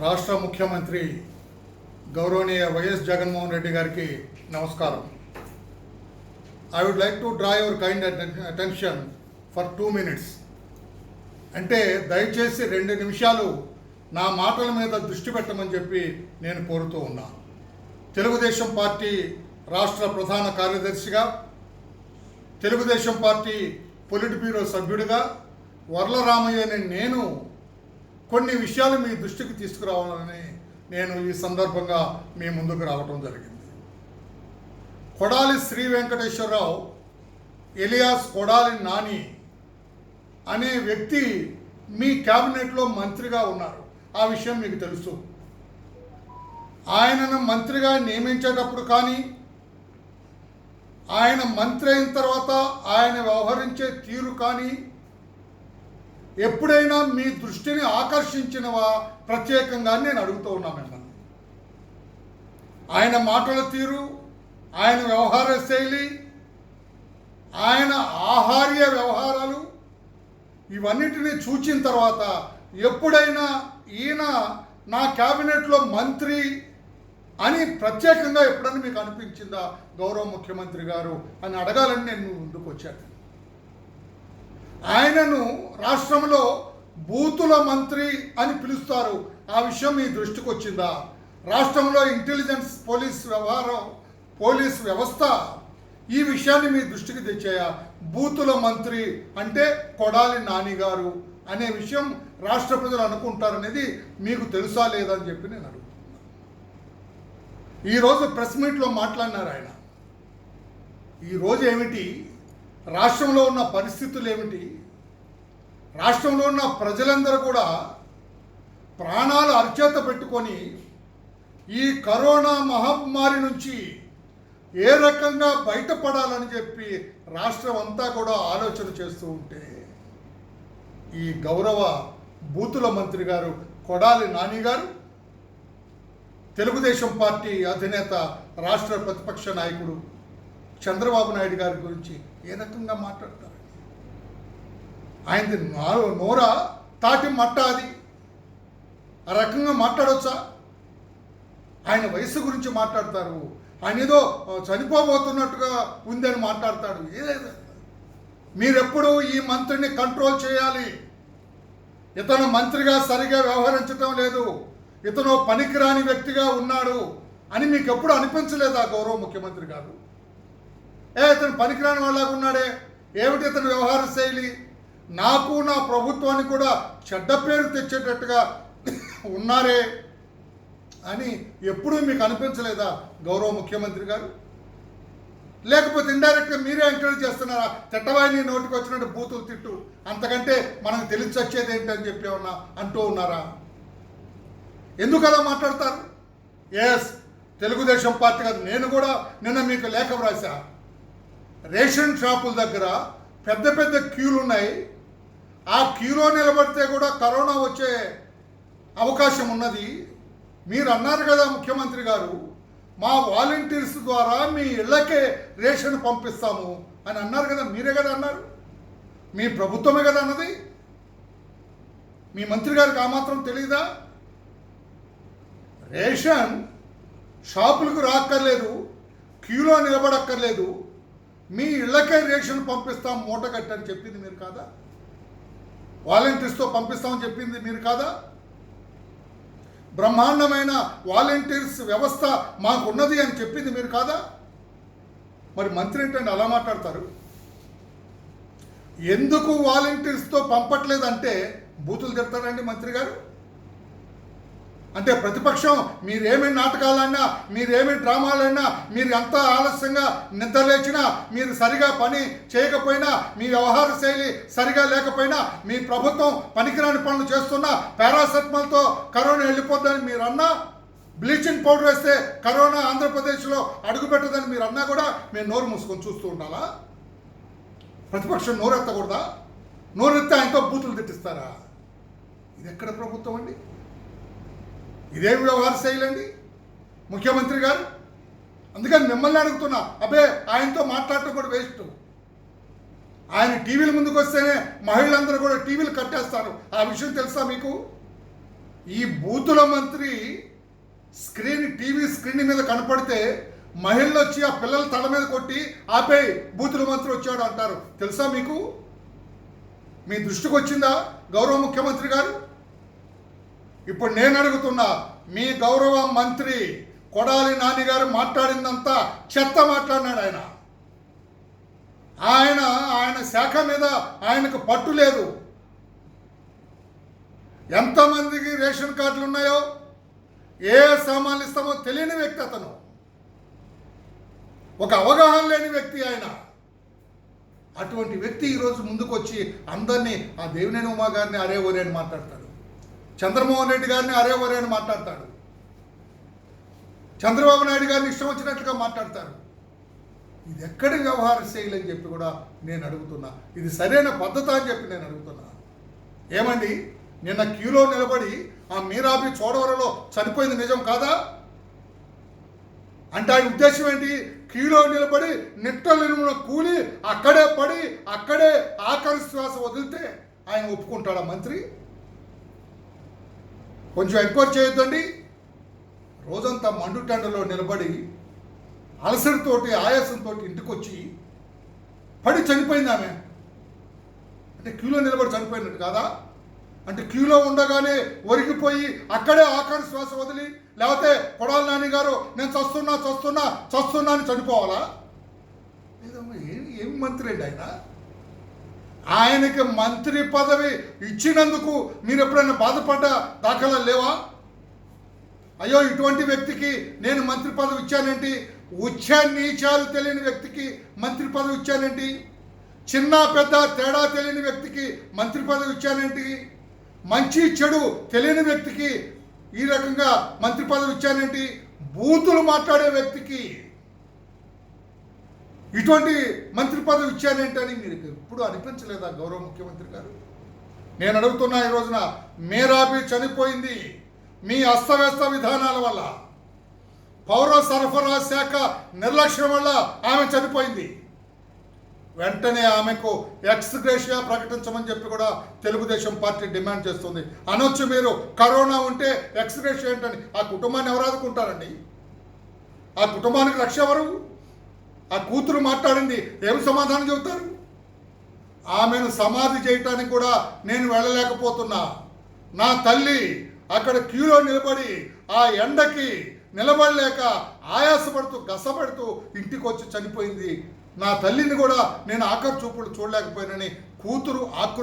రాష్ట్ర ముఖ్యమంత్రి గౌరవనీయ వైఎస్ జగన్మోహన్ రెడ్డి గారికి నమస్కారం. I would like to draw your kind attention for two minutes అంటే దయచేసి రెండు నిమిషాలు నా మాటల మీద దృష్టి పెట్టమని చెప్పి నేను కోరుతూ ఉన్నాను తెలుగుదేశం పార్టీ రాష్ట్ర ప్రధాన కార్యదర్శిగా తెలుగుదేశం పార్టీ పొలిట్ బ్యూరో సభ్యుడిగా వరలరామయ్య నేను కొన్ని విషయాలు మీ దృష్టికి తీసుకురావాలని నేను ఈ సందర్భంగా మీ ముందుకు రావటం జరిగింది. కొడాలి శ్రీ వెంకటేశ్వరరావు ఎలియాస్ కొడాలి నాని అనే వ్యక్తి మీ క్యాబినెట్లో మంత్రిగా ఉన్నారు. ఆ విషయం మీకు తెలుసు. ఆయనను మంత్రిగా నియమించేటప్పుడు కానీ ఆయన మంత్రి అయిన తర్వాత ఆయన వ్యవహరించే తీరు కానీ ఎప్పుడైనా మీ దృష్టిని ఆకర్షించినవా? ప్రత్యేకంగా నేను అడుగుతూ ఉన్నా మిమ్మల్ని. ఆయన మాటల తీరు ఆయన వ్యవహార శైలి ఆయన ఆహార్య వ్యవహారాలు ఇవన్నిటిని చూచిన తర్వాత ఎప్పుడైనా ఈయన నా క్యాబినెట్లో మంత్రి అని ప్రత్యేకంగా ఎప్పుడైనా మీకు అనిపించిందా? గౌరవ ముఖ్యమంత్రి గారు అని అడగాలని నేను ముందుకు వచ్చాను ఆయనను రాష్ట్రంలో బూతుల మంత్రి అని పిలుస్తారు. ఆ విషయం మీ దృష్టికి వచ్చిందా? రాష్ట్రంలో ఇంటెలిజెన్స్ పోలీస్ వ్యవహారం పోలీస్ వ్యవస్థ ఈ విషయాన్ని మీ దృష్టికి తెచ్చాయా? బూతుల మంత్రి అంటే కొడాలి నాని గారు అనే విషయం రాష్ట్ర ప్రజలు అనుకుంటారనేది మీకు తెలుసా లేదా అని చెప్పి నేను అడుగుతున్నాను ఈరోజు ప్రెస్ మీట్లో మాట్లాడినారు ఆయన. ఈరోజు ఏమిటి? రాష్ట్రంలో ఉన్న పరిస్థితులు ఏమిటి? రాష్ట్రంలో ఉన్న ప్రజలందరూ కూడా ప్రాణాలు అర్చేత పెట్టుకొని ఈ కరోనా మహమ్మారి నుంచి ఏ రకంగా బయటపడాలని చెప్పి రాష్ట్రం అంతా కూడా ఆలోచన చేస్తూ ఉంటే ఈ గౌరవ బూతుల మంత్రి గారు కొడాలి నాని గారు తెలుగుదేశం పార్టీ అధినేత రాష్ట్ర ప్రతిపక్ష నాయకుడు చంద్రబాబు నాయుడు గారి గురించి ఏ రకంగా మాట్లాడతారు? ఆయనది నా- నోర తాటి మట్ట అది. ఆ రకంగా మాట్లాడవచ్చా ఆయన వయసు గురించి మాట్లాడతారు. ఆయన ఏదో చనిపోబోతున్నట్టుగా ఉందని మాట్లాడతాడు ఏదైనా. మీరెప్పుడు ఈ మంత్రిని కంట్రోల్ చేయాలి. ఇతను మంత్రిగా సరిగా వ్యవహరించటం లేదు. ఇతను పనికిరాని వ్యక్తిగా ఉన్నాడు అని మీకు ఎప్పుడు అనిపించలేదా గౌరవ ముఖ్యమంత్రి గారు? ఏ ఇతను పనికిరాని వాళ్ళగా ఉన్నాడే. ఏమిటి ఇతను వ్యవహార శైలి? నాకు నా ప్రభుత్వానికి కూడా చెడ్డ పేరు తెచ్చేటట్టుగా ఉన్నారే అని ఎప్పుడూ మీకు అనిపించలేదా గౌరవ ముఖ్యమంత్రి గారు? లేకపోతే ఇండైరెక్ట్గా మీరే ఎంకరేజ్ చేస్తున్నారా? తిట్టవాయిని నోటికి వచ్చినట్టు బూతులు తిట్టు. అంతకంటే మనకు తెలిసి వచ్చేది ఏంటి అని చెప్పి ఉన్నా అంటూ ఉన్నారా? ఎందుకు అలా మాట్లాడతారు? ఎస్ తెలుగుదేశం పార్టీ కాదు. నేను కూడా నిన్న మీకు లేఖ వ్రాసా. రేషన్ షాపుల దగ్గర పెద్ద పెద్ద క్యూలు ఉన్నాయి ఆ క్యూలో నిలబడితే కూడా కరోనా వచ్చే అవకాశం ఉన్నది. మీరు అన్నారు కదా ముఖ్యమంత్రి గారు మా వాలంటీర్స్ ద్వారా మీ ఇళ్ళకే రేషన్ పంపిస్తాము అని అన్నారు కదా మీరే కదా అన్నారు? మీ ప్రభుత్వమే కదా అన్నది? మీ మంత్రి గారికి ఆ మాత్రం తెలియదా రేషన్ షాపులకు రాక్కర్లేదు క్యూలో నిలబడక్కర్లేదు మీ ఇళ్ళకే రేషన్ పంపిస్తాం మూట కట్టని చెప్పింది మీరు కాదా? వాలంటీర్స్తో పంపిస్తామని చెప్పింది మీరు కాదా? బ్రహ్మాండమైన వాలంటీర్స్ వ్యవస్థ మాకున్నది అని చెప్పింది మీరు కాదా? మరి మంత్రి ఏంటంటే అలా మాట్లాడతారు? ఎందుకు వాలంటీర్స్తో పంపట్లేదంటే బూతులు తిడతారండి మంత్రి గారు? అంటే ప్రతిపక్షం మీరేమి నాటకాలన్నా మీరేమి డ్రామాలన్నా మీరు ఎంత ఆలస్యంగా నిద్రలేచినా మీరు సరిగా పని చేయకపోయినా మీ వ్యవహార శైలి సరిగా లేకపోయినా మీ ప్రభుత్వం పనికిరాని పనులు చేస్తున్న పారాసెటమాల్తో కరోనా వెళ్ళిపోద్దని మీరు అన్నా బ్లీచింగ్ పౌడర్ వేస్తే కరోనా ఆంధ్రప్రదేశ్లో అడుగుపెట్టదని మీరు అన్నా కూడా మేము నోరు మూసుకొని చూస్తూ ఉండాలా? ప్రతిపక్షం నోరెత్తకూడదా? నోరెత్తే ఆయనతో బూతులు తిట్టిస్తారా? ఇది ఎక్కడ ప్రభుత్వం అండి? ఇదే కూడా శైలి ముఖ్యమంత్రి గారు. అందుకని మిమ్మల్ని అడుగుతున్నా అబ్బే ఆయనతో మాట్లాడటం కూడా వేస్ట్ ఆయన టీవీల ముందుకు వస్తేనే మహిళలందరూ కూడా టీవీలు కట్టేస్తారు. ఆ విషయం తెలుసా మీకు? ఈ బూతుల మంత్రి స్క్రీన్ టీవీ స్క్రీన్ మీద కనపడితే మహిళలు వచ్చి ఆ పిల్లల తల మీద కొట్టి ఆపే బూతుల మంత్రి వచ్చాడు అంటారు. తెలుసా మీకు? మీ దృష్టికి వచ్చిందా గౌరవ ముఖ్యమంత్రి గారు? ఇప్పుడు నేను అడుగుతున్నా మీ గౌరవ మంత్రి కొడాలి నాన్నగారు మాట్లాడిందంతా చెత్త మాట్లాడినాడు ఆయన. ఆయన ఆయన శాఖ మీద ఆయనకు పట్టు లేదు. ఎంతమందికి రేషన్ కార్డులు ఉన్నాయో ఏ సామాన్లు ఇస్తామో తెలియని వ్యక్తి అతను. ఒక అవగాహన లేని వ్యక్తి ఆయన. అటువంటి వ్యక్తి ఈరోజు ముందుకు వచ్చి అందరినీ ఆ దేవినేని ఉమా గారిని అరే ఓరే అని మాట్లాడతాడు. చంద్రమోహన్ రెడ్డి గారిని అరే ఒరే అని మాట్లాడతాడు. చంద్రబాబు నాయుడు గారిని ఇష్టం వచ్చినట్లుగా మాట్లాడతారు. ఇది ఎక్కడి వ్యవహార శైలి అని చెప్పి కూడా నేను అడుగుతున్నా. ఇది సరైన పద్ధత అని చెప్పి నేను అడుగుతున్నా. ఏమండి? నిన్న క్యూలో నిలబడి ఆ మీరాబి చోడవరలో చనిపోయింది నిజం కాదా? అంటే ఆయన ఉద్దేశం ఏంటి? క్యూలో నిలబడి నిట్టలిన కూలి అక్కడే పడి అక్కడే ఆఖరి శ్వాస వదిలితే ఆయన ఒప్పుకుంటాడా మంత్రి? కొంచెం ఎంక్వైరీ చేయొద్దండి. రోజంతా మండుటెండలో నిలబడి అలసడితోటి ఆయాసంతో ఇంటికి వచ్చి పడి చనిపోయింది ఆమె. అంటే క్యూలో నిలబడి చనిపోయినట్టు కాదా? అంటే క్యూలో ఉండగానే ఒరిగిపోయి అక్కడే ఆఖరి శ్వాస వదిలి లేకపోతే కొడాల నాని గారు నేను చస్తున్నా చస్తున్నా చస్తున్నా అని చనిపోవాలా? లేదమ్మా ఏమి ఏం మంత్రి అండి ఆయన? ఆయనకి మంత్రి పదవి ఇచ్చినందుకు మీరు ఎప్పుడైనా బాధపడ్డ దాఖలా లేవా? అయ్యో ఇటువంటి వ్యక్తికి నేను మంత్రి పదవి ఇచ్చానేంటి? ఉచ్చ నీచాలు తెలియని వ్యక్తికి మంత్రి పదవి ఇచ్చానేంటి? చిన్న పెద్ద తేడా తెలియని వ్యక్తికి మంత్రి పదవి ఇచ్చానేంటి? మంచి చెడు తెలియని వ్యక్తికి ఈ రకంగా మంత్రి పదవి ఇచ్చానేంటి? బూతులు మాట్లాడే వ్యక్తికి ఇటువంటి మంత్రి పదవి ఇచ్చానేంటని మీరు ఎప్పుడు అనిపించలేదా గౌరవ ముఖ్యమంత్రి గారు? నేను అడుగుతున్నా ఈ రోజున మేరాబి చనిపోయింది మీ అస్తవ్యస్త విధానాల వల్ల. పౌర సరఫరా శాఖ నిర్లక్ష్యం వల్ల ఆమె చనిపోయింది. వెంటనే ఆమెకు ఎక్స్ గ్రేషియా ప్రకటించమని చెప్పి కూడా తెలుగుదేశం పార్టీ డిమాండ్ చేస్తుంది. అనొచ్చు మీరు కరోనా ఉంటే ఎక్స్ గ్రేషియా ఏంటని. ఆ కుటుంబాన్ని ఎవరు ఆదుకుంటారండి? ఆ కుటుంబానికి రక్ష ఎవరు? ఆ కూతురు మాట్లాడింది ఏం సమాధానం చెబుతారు? ఆమెను సమాధి చేయటానికి కూడా నేను వెళ్ళలేకపోతున్నా. నా తల్లి అక్కడ క్యూలో నిలబడి ఆ ఎండకి నిలబడలేక ఆయాసపడుతూ గసపడుతూ ఇంటికి వచ్చి చనిపోయింది. నా తల్లిని కూడా నేను ఆఖరి చూపులు చూడలేకపోయినని కూతురు ఆకు